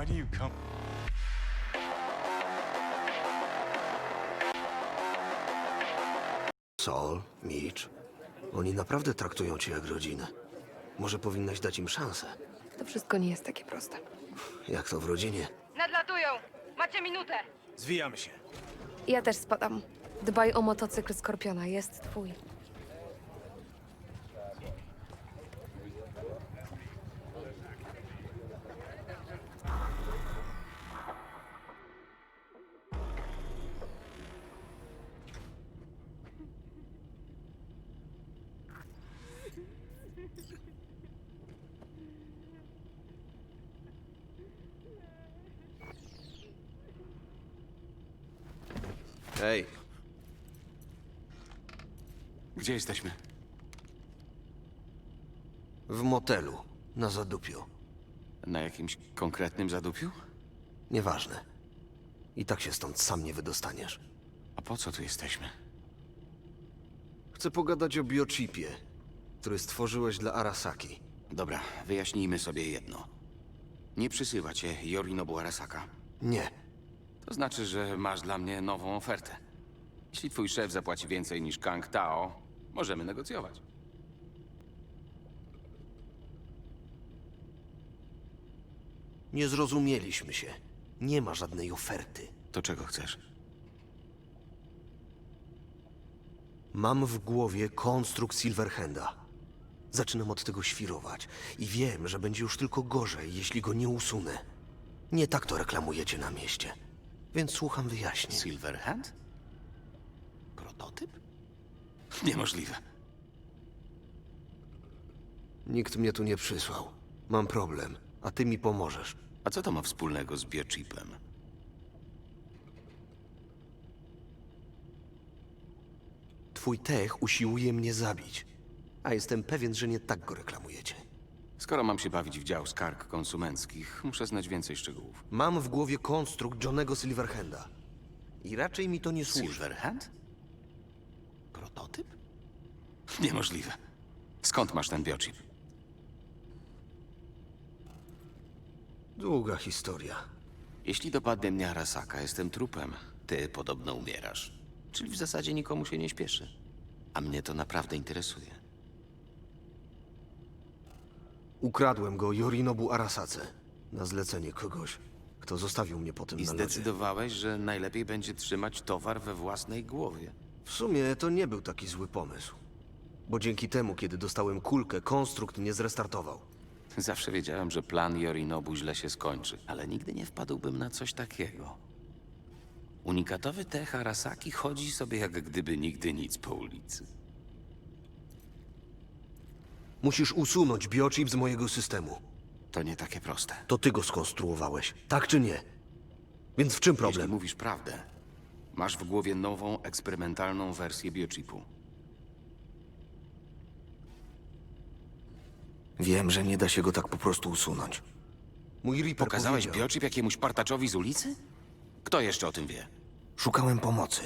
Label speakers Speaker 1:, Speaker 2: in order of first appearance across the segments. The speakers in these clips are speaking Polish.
Speaker 1: Why do you come?
Speaker 2: Sol, Mitch, oni naprawdę traktują cię jak rodzinę. Może powinnaś dać im szansę.
Speaker 3: To wszystko nie jest takie proste.
Speaker 2: Jak to w rodzinie?
Speaker 4: Nadlatują! Macie minutę!
Speaker 5: Zwijamy się.
Speaker 3: Ja też spadam. Dbaj o motocykl Skorpiona, jest twój.
Speaker 2: Hej,
Speaker 1: Gdzie jesteśmy?
Speaker 2: w motelu, na zadupiu.
Speaker 1: Na jakimś konkretnym zadupiu?
Speaker 2: Nieważne. I tak się stąd sam nie wydostaniesz.
Speaker 1: A po co tu jesteśmy?
Speaker 2: Chcę pogadać o biochipie, który stworzyłeś dla Arasaki.
Speaker 1: Dobra, wyjaśnijmy sobie jedno. Nie przysyła cię Yorinobu Arasaka.
Speaker 2: Nie,
Speaker 1: To znaczy, że masz dla mnie nową ofertę. Jeśli twój szef zapłaci więcej niż Kang Tao, możemy negocjować.
Speaker 2: nie zrozumieliśmy się. Nie ma żadnej oferty.
Speaker 1: To czego chcesz?
Speaker 2: Mam w głowie konstrukt Silverhanda. Zaczynam od tego świrować i wiem, że będzie już tylko gorzej, jeśli go nie usunę. Nie tak to reklamujecie na mieście. Więc słucham wyjaśnień.
Speaker 1: Silverhand? Prototyp? Niemożliwe.
Speaker 2: Nikt mnie tu nie przysłał. Mam problem, a ty mi pomożesz.
Speaker 1: A co to ma wspólnego z biochipem?
Speaker 2: Twój tech usiłuje mnie zabić. A jestem pewien, że nie tak go reklamujecie.
Speaker 1: Skoro mam się bawić w dział skarg konsumenckich, muszę znać więcej szczegółów.
Speaker 2: Mam w głowie konstrukt Johnego Silverhanda. I raczej mi to nie służy.
Speaker 1: Silverhand? Prototyp? Niemożliwe. Skąd masz ten biochip?
Speaker 2: Długa historia.
Speaker 1: Jeśli dopadnie mnie Arasaka, jestem trupem. Ty podobno umierasz. Czyli w zasadzie nikomu się nie śpieszy. A mnie to naprawdę interesuje.
Speaker 2: Ukradłem go Yorinobu Arasace na zlecenie kogoś, kto zostawił mnie potem
Speaker 1: I
Speaker 2: na lodzie.
Speaker 1: zdecydowałeś, że najlepiej będzie trzymać towar we własnej głowie.
Speaker 2: W sumie to nie był taki zły pomysł. Bo dzięki temu, kiedy dostałem kulkę, konstrukt nie zrestartował.
Speaker 1: Zawsze wiedziałem, że plan Yorinobu źle się skończy, ale nigdy nie wpadłbym na coś takiego. Unikatowy tech Arasaki chodzi sobie jak gdyby nigdy nic po ulicy.
Speaker 2: Musisz usunąć biochip z mojego systemu.
Speaker 1: To nie takie proste.
Speaker 2: To ty go skonstruowałeś, tak czy nie? Więc w czym
Speaker 1: Jeśli
Speaker 2: problem?
Speaker 1: mówisz prawdę, masz w głowie nową, eksperymentalną wersję biochipu.
Speaker 2: Wiem, że nie da się go tak po prostu usunąć. Mój Reaper
Speaker 1: Pokazałeś
Speaker 2: powiedział,
Speaker 1: biochip jakiemuś partaczowi z ulicy? Kto jeszcze o tym wie?
Speaker 2: Szukałem pomocy.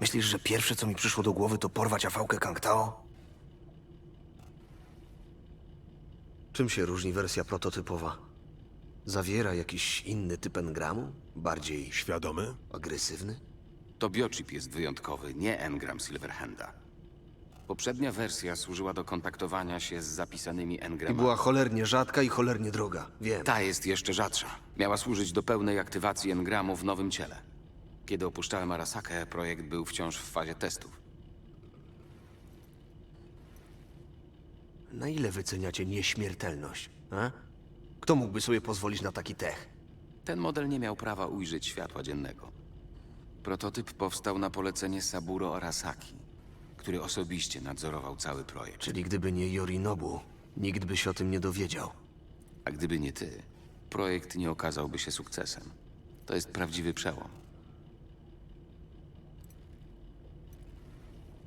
Speaker 2: Myślisz, że pierwsze, co mi przyszło do głowy, to porwać afałkę Kangtao? Czym się różni wersja prototypowa? Zawiera jakiś inny typ engramu? Bardziej
Speaker 5: Świadomy?
Speaker 2: agresywny?
Speaker 1: To biochip jest wyjątkowy, nie engram Silverhanda. Poprzednia wersja służyła do kontaktowania się z zapisanymi
Speaker 2: I
Speaker 1: engramami.
Speaker 2: była cholernie rzadka i cholernie droga. Wiem.
Speaker 1: Ta jest jeszcze rzadsza. Miała służyć do pełnej aktywacji engramu w nowym ciele. Kiedy opuszczałem Arasakę, projekt był wciąż w fazie testów.
Speaker 2: Na ile wyceniacie nieśmiertelność? A? Kto mógłby sobie pozwolić na taki tech?
Speaker 1: Ten model nie miał prawa ujrzeć światła dziennego. Prototyp powstał na polecenie Saburo Arasaki, który osobiście nadzorował cały projekt.
Speaker 2: Czyli gdyby nie Yorinobu, nikt by się o tym nie dowiedział.
Speaker 1: A gdyby nie ty, projekt nie okazałby się sukcesem. To jest prawdziwy przełom.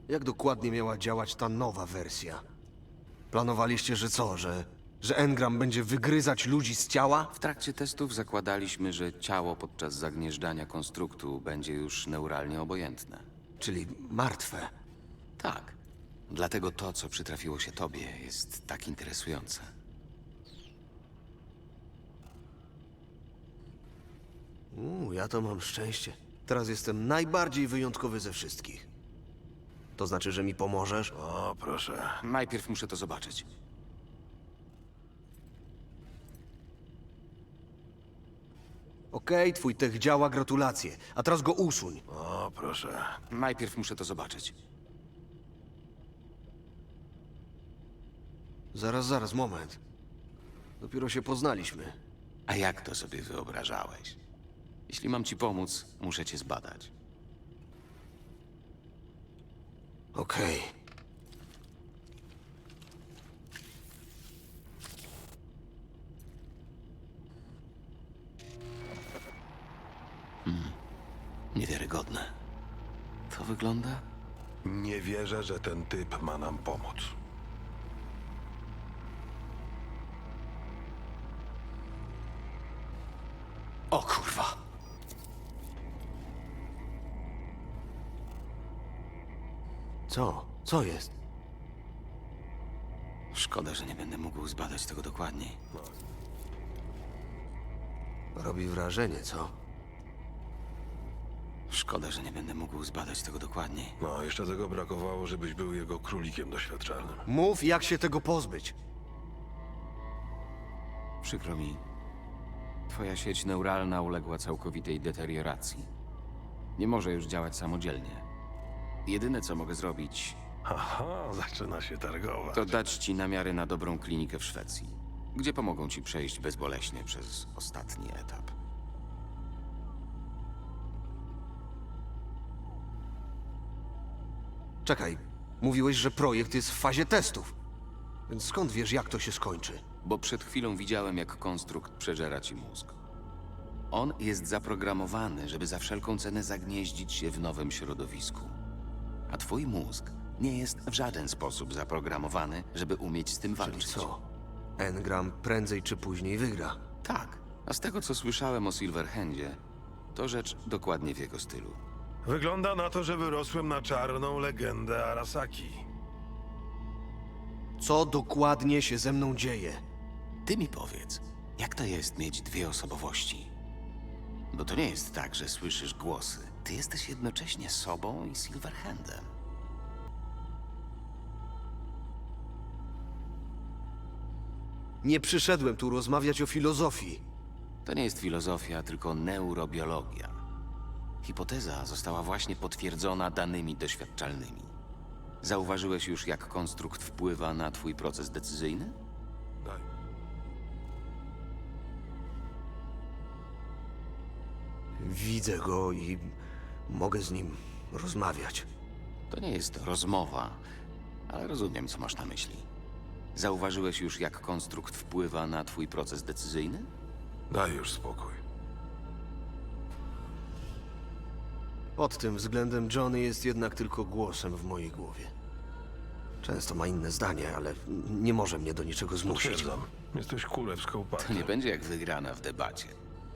Speaker 2: Jak dokładnie miała działać ta nowa wersja? Planowaliście, że co, że, że engram będzie wygryzać ludzi z ciała?
Speaker 1: W trakcie testów zakładaliśmy, że ciało podczas zagnieżdżania konstruktu będzie już neuralnie obojętne.
Speaker 2: Czyli martwe.
Speaker 1: Tak. Dlatego to, co przytrafiło się tobie, jest tak interesujące.
Speaker 2: ja to mam szczęście. Teraz jestem najbardziej wyjątkowy ze wszystkich. To znaczy, że mi pomożesz?
Speaker 5: O, proszę.
Speaker 1: Najpierw muszę to zobaczyć.
Speaker 2: Okej, twój tech działa, gratulacje. A teraz go usuń.
Speaker 5: O, proszę.
Speaker 1: Najpierw muszę to zobaczyć.
Speaker 2: Zaraz, zaraz, moment. Dopiero się poznaliśmy.
Speaker 1: A jak to sobie wyobrażałeś? Jeśli mam ci pomóc, muszę cię zbadać.
Speaker 2: Okej.
Speaker 1: Niewiarygodne. To wygląda?
Speaker 5: Nie wierzę, że ten typ ma nam pomóc.
Speaker 2: Co? Co jest?
Speaker 1: Szkoda, że nie będę mógł zbadać tego dokładniej.
Speaker 2: Robi wrażenie, co?
Speaker 1: Szkoda, że nie będę mógł zbadać tego dokładniej.
Speaker 5: No, jeszcze tego brakowało, żebyś był jego królikiem doświadczalnym.
Speaker 2: Mów, jak się tego pozbyć.
Speaker 1: Przykro mi. Twoja sieć neuralna uległa całkowitej deterioracji. Nie może już działać samodzielnie. Jedyne, co mogę zrobić,
Speaker 5: Aha, zaczyna się targować.
Speaker 1: to dać ci namiary na dobrą klinikę w Szwecji, gdzie pomogą ci przejść bezboleśnie przez ostatni etap.
Speaker 2: Czekaj, mówiłeś, że projekt jest w fazie testów. Więc skąd wiesz, jak to się skończy?
Speaker 1: Bo przed chwilą widziałem, jak konstrukt przeżera ci mózg. On jest zaprogramowany, żeby za wszelką cenę zagnieździć się w nowym środowisku. A twój mózg nie jest w żaden sposób zaprogramowany, żeby umieć z tym
Speaker 2: Czyli
Speaker 1: walczyć.
Speaker 2: co? Engram prędzej czy później wygra.
Speaker 1: Tak. A z tego, co słyszałem o Silverhandzie, to rzecz dokładnie w jego stylu.
Speaker 5: Wygląda na to, że wyrosłem na czarną legendę Arasaki.
Speaker 2: Co dokładnie się ze mną dzieje?
Speaker 1: Ty mi powiedz, jak to jest mieć dwie osobowości? Bo to nie jest tak, że słyszysz głosy. Ty jesteś jednocześnie sobą i Silverhandem.
Speaker 2: Nie przyszedłem tu rozmawiać o filozofii.
Speaker 1: To nie jest filozofia, tylko neurobiologia. Hipoteza została właśnie potwierdzona danymi doświadczalnymi. Zauważyłeś już, jak konstrukt wpływa na twój proces decyzyjny?
Speaker 5: Daj.
Speaker 2: Widzę go i mogę z nim rozmawiać.
Speaker 1: To nie jest rozmowa, ale rozumiem, co masz na myśli. Zauważyłeś już, jak konstrukt wpływa na twój proces decyzyjny?
Speaker 5: Daj już spokój.
Speaker 2: Pod tym względem Johnny jest jednak tylko głosem w mojej głowie. Często ma inne zdanie, ale nie może mnie do niczego zmusić.
Speaker 5: Potwierdzam. Jesteś królewską
Speaker 1: To
Speaker 5: partią.
Speaker 1: nie będzie jak wygrana w debacie.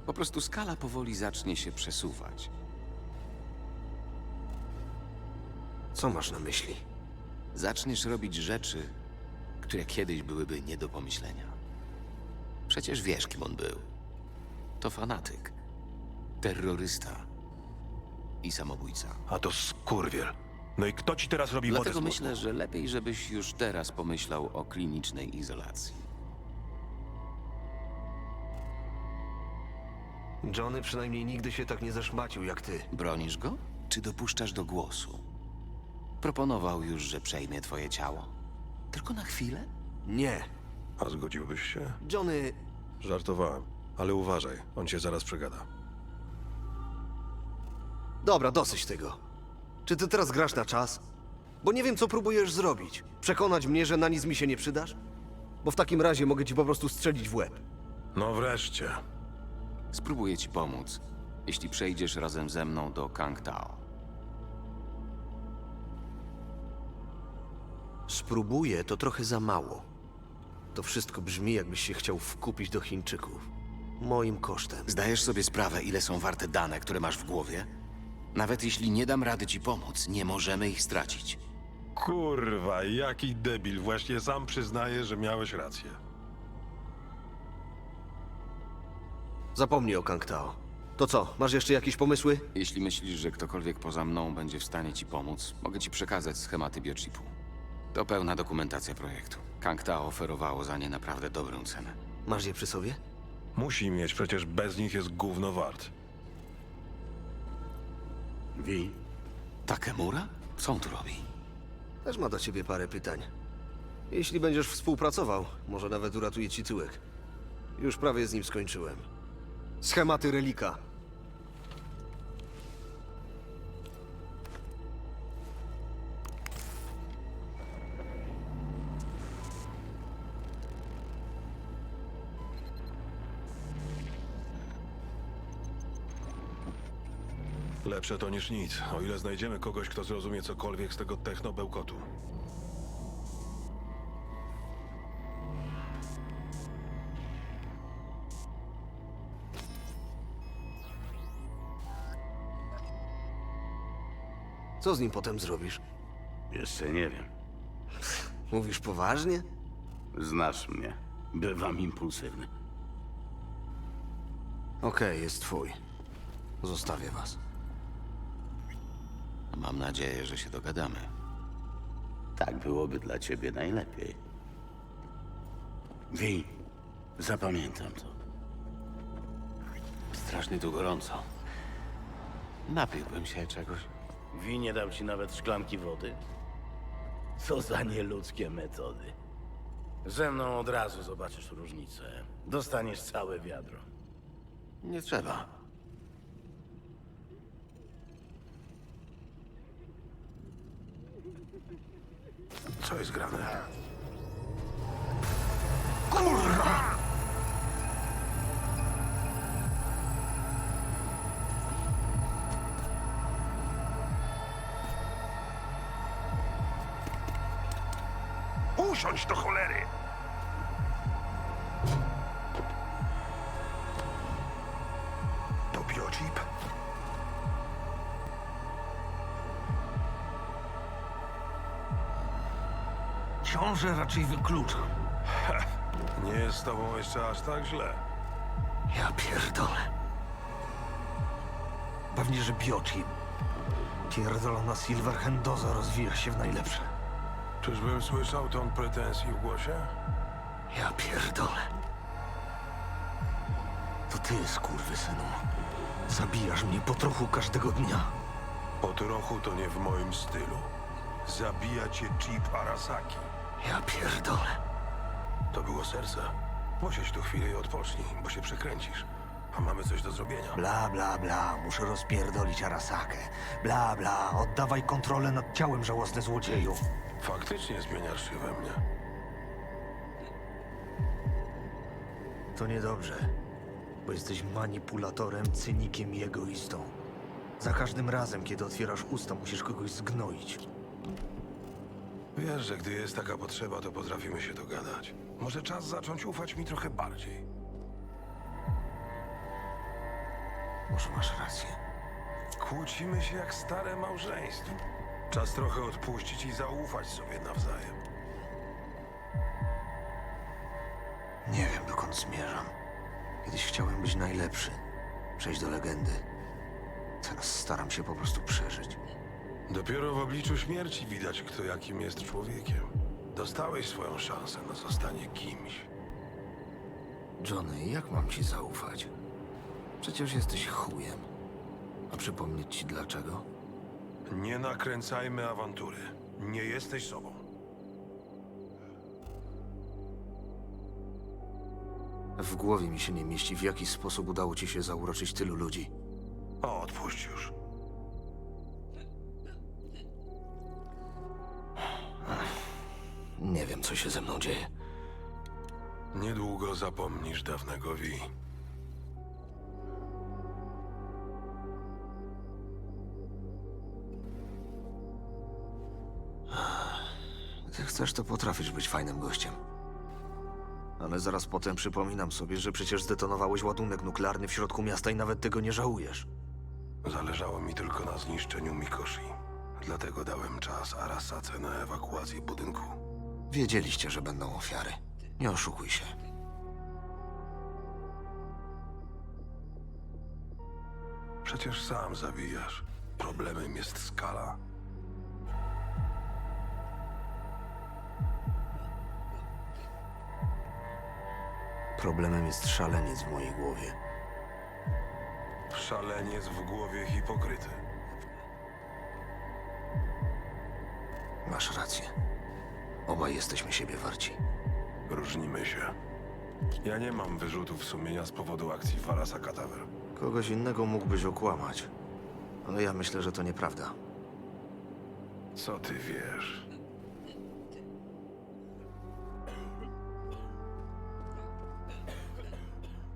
Speaker 1: Po prostu skala powoli zacznie się przesuwać.
Speaker 2: Co masz na myśli?
Speaker 1: Zaczniesz robić rzeczy, które kiedyś byłyby nie do pomyślenia. Przecież wiesz, kim on był. To fanatyk, terrorysta i samobójca.
Speaker 5: A to skurwiel. No i kto ci teraz robi wodę z
Speaker 1: Dlatego
Speaker 5: mózgu?
Speaker 1: myślę, że lepiej, żebyś już teraz pomyślał o klinicznej izolacji.
Speaker 2: Johnny przynajmniej nigdy się tak nie zaszmacił jak ty.
Speaker 1: Bronisz go, czy dopuszczasz do głosu? Proponował już, że przejmie twoje ciało. Tylko na chwilę?
Speaker 2: Nie.
Speaker 5: A zgodziłbyś się?
Speaker 2: Johnny,
Speaker 5: Żartowałem. Ale uważaj, on cię zaraz przegada.
Speaker 2: dobra, dosyć tego. Czy ty teraz grasz na czas? Bo nie wiem, co próbujesz zrobić. Przekonać mnie, że na nic mi się nie przydasz? Bo w takim razie mogę ci po prostu strzelić w łeb.
Speaker 5: No wreszcie.
Speaker 1: Spróbuję ci pomóc, jeśli przejdziesz razem ze mną do Kang
Speaker 2: Spróbuję, to trochę za mało. To wszystko brzmi, jakbyś się chciał wkupić do Chińczyków. Moim kosztem.
Speaker 1: Zdajesz sobie sprawę, ile są warte dane, które masz w głowie? Nawet jeśli nie dam rady ci pomóc, nie możemy ich stracić.
Speaker 5: Kurwa, jaki debil. Właśnie sam przyznaje, że miałeś rację.
Speaker 2: Zapomnij o Kang Tao.
Speaker 6: To co, masz jeszcze jakieś pomysły?
Speaker 1: Jeśli myślisz, że ktokolwiek poza mną będzie w stanie ci pomóc, mogę ci przekazać schematy biochipu. To pełna dokumentacja projektu. Kangta oferowało za nie naprawdę dobrą cenę.
Speaker 6: Masz je przy sobie?
Speaker 5: Musi mieć, przecież bez nich jest gówno wart.
Speaker 7: Wi,
Speaker 1: Takemura? Co on tu robi?
Speaker 6: Też ma do ciebie parę pytań. Jeśli będziesz współpracował, może nawet uratuje ci tyłek. Już prawie z nim skończyłem. Schematy relika.
Speaker 5: Lepsze to niż nic, o ile znajdziemy kogoś, kto zrozumie cokolwiek z tego techno-bełkotu.
Speaker 6: Co z nim potem zrobisz?
Speaker 7: jeszcze nie wiem.
Speaker 6: Mówisz poważnie?
Speaker 7: Znasz mnie. Bywam impulsywny.
Speaker 6: Okej, jest twój. Zostawię was.
Speaker 1: Mam nadzieję, że się dogadamy.
Speaker 7: Tak byłoby dla ciebie najlepiej. Wi, zapamiętam to.
Speaker 1: Strasznie tu gorąco. Napiłbym się czegoś.
Speaker 7: Wi nie dał ci nawet szklanki wody? Co za nieludzkie metody. Ze mną od razu zobaczysz różnicę. Dostaniesz całe wiadro.
Speaker 1: Nie trzeba.
Speaker 5: Co jest grane? Kurwa! Usiądź do cholery!
Speaker 6: Książę raczej wykluczam.
Speaker 5: Nie jest z tobą jeszcze aż tak źle.
Speaker 6: Ja pierdolę. Pewnie, że biochip. Pierdolona Silverhandoza rozwija się w najlepsze.
Speaker 5: Czyżbym słyszał ton pretensji w głosie?
Speaker 6: Ja pierdolę. To ty, skurwysynu. Zabijasz mnie po trochu każdego dnia.
Speaker 5: Po trochu to nie w moim stylu. Zabija cię Chip Arasaki.
Speaker 6: Ja pierdolę.
Speaker 5: To było serce. Posiedź tu chwilę i odpocznij, bo się przekręcisz. A mamy coś do zrobienia.
Speaker 6: Bla, bla, bla. Muszę rozpierdolić Arasakę. Bla, bla. Oddawaj kontrolę nad ciałem, żałosny złodzieju.
Speaker 5: Faktycznie zmieniasz się we mnie.
Speaker 6: To niedobrze, bo jesteś manipulatorem, cynikiem i egoistą. Za każdym razem, kiedy otwierasz usta, musisz kogoś zgnoić.
Speaker 5: Wiesz, że gdy jest taka potrzeba, to potrafimy się dogadać. Może czas zacząć ufać mi trochę bardziej.
Speaker 6: Może masz rację.
Speaker 5: Kłócimy się jak stare małżeństwo. Czas trochę odpuścić i zaufać sobie nawzajem.
Speaker 6: Nie wiem, dokąd zmierzam. Kiedyś chciałem być najlepszy, przejść do legendy. Teraz staram się po prostu przeżyć.
Speaker 5: Dopiero w obliczu śmierci widać, kto jakim jest człowiekiem. Dostałeś swoją szansę na zostanie kimś.
Speaker 6: Johnny, jak mam ci zaufać? Przecież jesteś chujem. A przypomnieć ci dlaczego?
Speaker 5: Nie nakręcajmy awantury. Nie jesteś sobą.
Speaker 6: W głowie mi się nie mieści, w jaki sposób udało ci się zauroczyć tylu ludzi.
Speaker 5: O, odpuść już.
Speaker 6: Dzieje.
Speaker 5: Niedługo zapomnisz dawnego Wi.
Speaker 6: Gdy chcesz, to potrafisz być fajnym gościem. Ale zaraz potem przypominam sobie, że przecież zdetonowałeś ładunek nuklearny w środku miasta i nawet tego nie żałujesz.
Speaker 5: Zależało mi tylko na zniszczeniu Mikoshi. Dlatego dałem czas Arasace na ewakuację budynku.
Speaker 6: Wiedzieliście, że będą ofiary. Nie oszukuj się.
Speaker 5: Przecież sam zabijasz. Problemem jest skala.
Speaker 6: Problemem jest szaleniec w mojej głowie.
Speaker 5: Szaleniec w głowie hipokryty.
Speaker 6: Masz rację. Obaj jesteśmy siebie warci.
Speaker 5: Różnimy się. Ja nie mam wyrzutów sumienia z powodu akcji Varasa Kataver.
Speaker 6: Kogoś innego mógłbyś okłamać. Ale ja myślę, że to nieprawda.
Speaker 5: Co ty wiesz?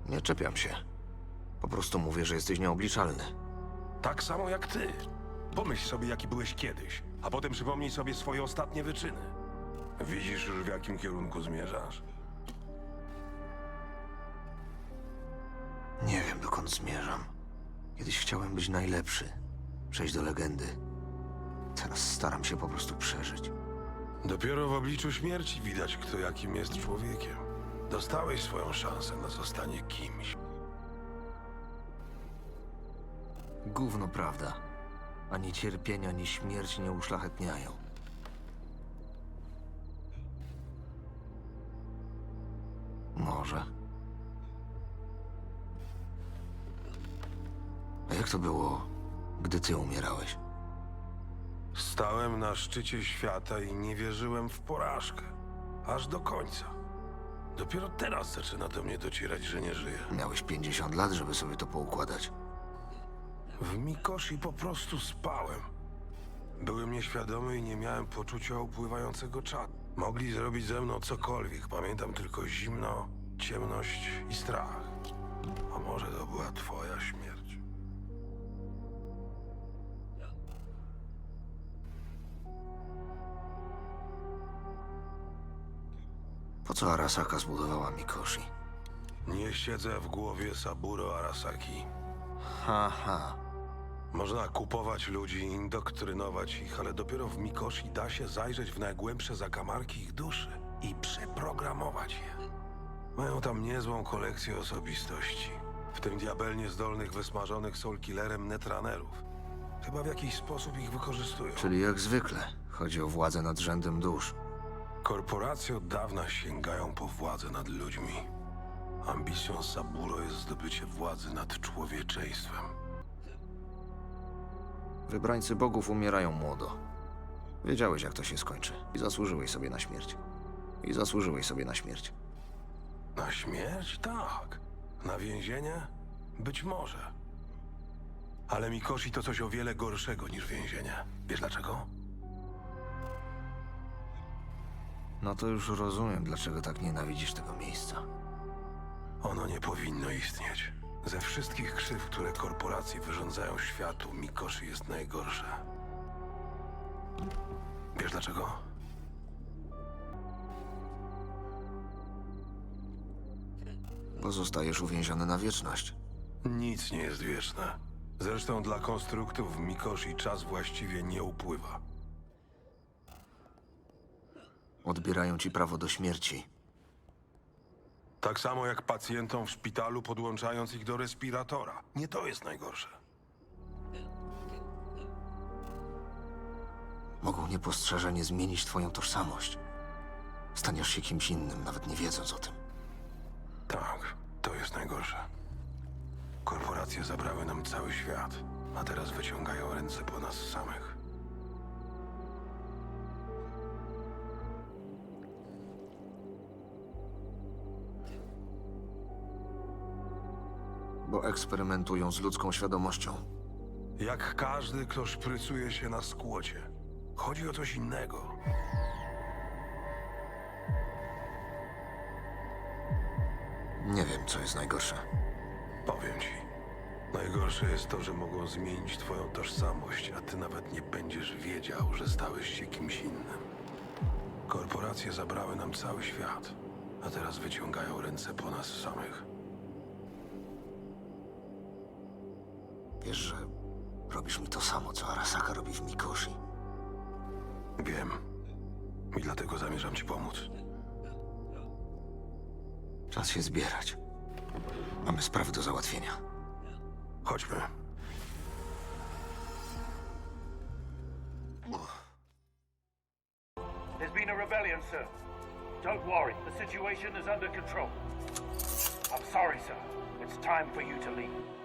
Speaker 6: Nie czepiam się. Po prostu mówię, że jesteś nieobliczalny.
Speaker 5: Tak samo jak ty. Pomyśl sobie, jaki byłeś kiedyś, a potem przypomnij sobie swoje ostatnie wyczyny. Widzisz już, w jakim kierunku zmierzasz?
Speaker 6: Nie wiem, dokąd zmierzam. Kiedyś chciałem być najlepszy. Przejść do legendy. Teraz staram się po prostu przeżyć.
Speaker 5: Dopiero w obliczu śmierci widać, kto jakim jest człowiekiem. Dostałeś swoją szansę na zostanie kimś.
Speaker 6: Gówno prawda. Ani cierpienia, ani śmierć nie uszlachetniają. Może. A jak to było, gdy ty umierałeś?
Speaker 5: Stałem na szczycie świata i nie wierzyłem w porażkę. Aż do końca. Dopiero teraz zaczyna do mnie docierać, że nie żyję.
Speaker 6: Miałeś 50 lat, żeby sobie to poukładać.
Speaker 5: W Mikoshi po prostu spałem. Byłem nieświadomy i nie miałem poczucia upływającego czatu. Mogli zrobić ze mną cokolwiek. Pamiętam tylko zimno, ciemność i strach. A może to była twoja śmierć?
Speaker 6: Po co Arasaka zbudowała Mikoshi?
Speaker 5: Nie siedzę w głowie Saburo Arasaki.
Speaker 6: Ha, ha.
Speaker 5: Można kupować ludzi, indoktrynować ich, ale dopiero w Mikoshi da się zajrzeć w najgłębsze zakamarki ich duszy i przeprogramować je. Mają tam niezłą kolekcję osobistości, w tym diabelnie zdolnych wysmażonych soulkillerem netranerów. Chyba w jakiś sposób ich wykorzystują.
Speaker 6: Czyli jak zwykle, chodzi o władzę nad rzędem dusz.
Speaker 5: Korporacje od dawna sięgają po władzę nad ludźmi. Ambicją Saburo jest zdobycie władzy nad człowieczeństwem.
Speaker 6: Wybrańcy bogów umierają młodo. Wiedziałeś, jak to się skończy. I zasłużyłeś sobie na śmierć. I zasłużyłeś sobie na śmierć.
Speaker 5: Na śmierć? Tak. Na więzienie? Być może. Ale Mikoshi to coś o wiele gorszego niż więzienie. Wiesz dlaczego?
Speaker 6: No to już rozumiem, dlaczego tak nienawidzisz tego miejsca.
Speaker 5: Ono nie powinno istnieć. Ze wszystkich krzyw, które korporacje wyrządzają światu, Mikoshi jest najgorsze. Wiesz dlaczego?
Speaker 6: Bo zostajesz uwięziony na wieczność.
Speaker 5: Nic nie jest wieczne. Zresztą dla konstruktów Mikoshi czas właściwie nie upływa.
Speaker 6: Odbierają ci prawo do śmierci.
Speaker 5: Tak samo jak pacjentom w szpitalu, podłączając ich do respiratora. Nie to jest najgorsze.
Speaker 6: Mogą niepostrzeżenie zmienić twoją tożsamość. Staniesz się kimś innym, nawet nie wiedząc o tym.
Speaker 5: Tak, to jest najgorsze. Korporacje zabrały nam cały świat, a teraz wyciągają ręce po nas samych.
Speaker 6: Eksperymentują z ludzką świadomością.
Speaker 5: Jak każdy, kto szprycuje się na skłocie. Chodzi o coś innego.
Speaker 6: Nie wiem, co jest najgorsze.
Speaker 5: Powiem ci. Najgorsze jest to, że mogą zmienić twoją tożsamość, a ty nawet nie będziesz wiedział, że stałeś się kimś innym. Korporacje zabrały nam cały świat, a teraz wyciągają ręce po nas samych.
Speaker 6: Wiesz, że robisz mi to samo, co Arasaka robi w Mikoshi.
Speaker 5: Wiem. I dlatego zamierzam ci pomóc.
Speaker 6: Czas się zbierać. Mamy sprawy do załatwienia.
Speaker 5: Chodźmy.
Speaker 8: There's been a rebellion, sir. Don't worry, the situation is under control. I'm sorry, sir. It's time for you to leave.